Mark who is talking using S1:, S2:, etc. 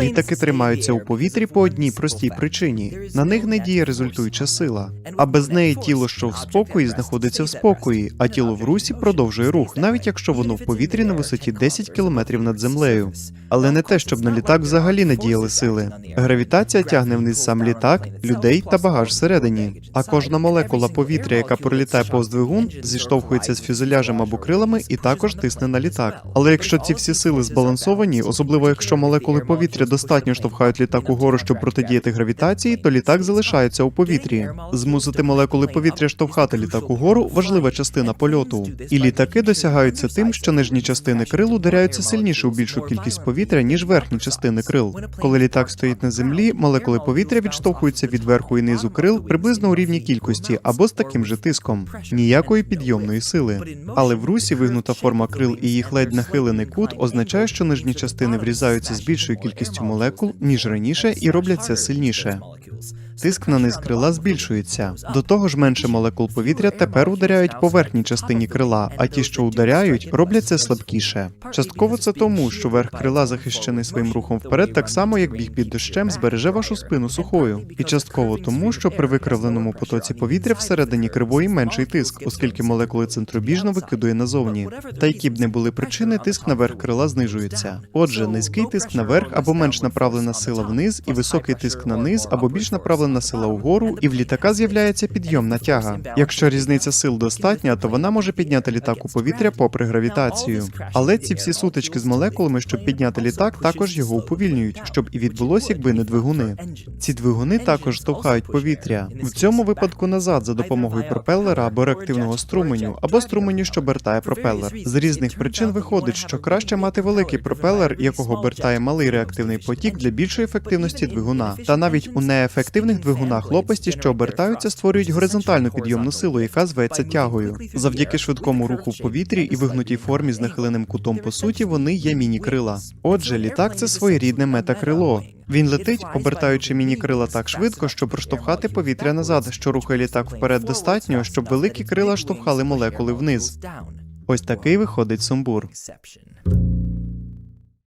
S1: Літаки тримаються у повітрі по одній простій причині: на них не діє результуюча сила. А без неї тіло, що в спокої, знаходиться в спокої, а тіло в русі продовжує рух, навіть якщо воно в повітрі на висоті 10 км над землею. Але не те, щоб на літак взагалі не діяли сили. Гравітація тягне вниз сам літак, людей та багаж всередині. А кожна молекула повітря, яка пролітає повз двигун, зіштовхується з фюзеляжем або крилами і також тисне на літак. Але якщо ці всі сили збалансовані, особливо якщо молекули повітря достатньо штовхають літак угору, щоб протидіяти гравітації, то літак залишається у повітрі. Змусити молекули повітря штовхати літак угору важлива частина польоту. І літаки досягаються тим, що нижні частини крил ударяються сильніше у більшу кількість повітря, ніж верхні частини крил. Коли літак стоїть на землі, молекули повітря відштовхуються від верху і низу крил приблизно у рівній кількості або з таким же тиском. Ніякої підйомної сили. Але в русі вигнута форма крил і їх ледь нахилений кут означає, що нижні частини врізаються з більшою кількістю молекул, ніж раніше, і роблять це сильніше. Тиск на низ крила збільшується. До того ж, менше молекул повітря тепер ударяють по верхній частині крила, а ті, що ударяють, роблять це слабкіше. Частково це тому, що верх крила захищений своїм рухом вперед, так само як біг під дощем збереже вашу спину сухою, і частково тому, що при викривленому потоці повітря всередині кривої менший тиск, оскільки молекули центробіжно викидує назовні. Та які б не були причини, тиск на верх крила знижується. Отже, низький тиск наверх або менш направлена сила вниз, і високий тиск на низ або більш направлена сила угору, і в літака з'являється підйомна тяга. Якщо різниця сил достатня, то вона може підняти літак у повітря попри гравітацію. Але ці всі сутички з молекулами, щоб підняти літак, також його уповільнюють, щоб і відбулося, якби не двигуни. Ці двигуни також штовхають повітря. В цьому випадку назад за допомогою пропелера або реактивного струменю, або струменю, що обертає пропелер. З різних причин виходить, що краще мати великий пропелер, якого обертає малий реактивний потік для більшої ефективності двигуна. Та навіть у неефективних двигунах лопасті, що обертаються, створюють горизонтальну підйомну силу, яка зветься тягою. Завдяки швидкому руху в повітрі і вигнутій формі з нахиленим кутом по суті, вони є міні-крила. Отже, літак це своєрідне метакрило. Він летить, обертаючи міні-крила так швидко, щоб проштовхати повітря назад, що рухає літак вперед достатньо, щоб великі крила штовхали молекули вниз. Ось такий виходить сумбур.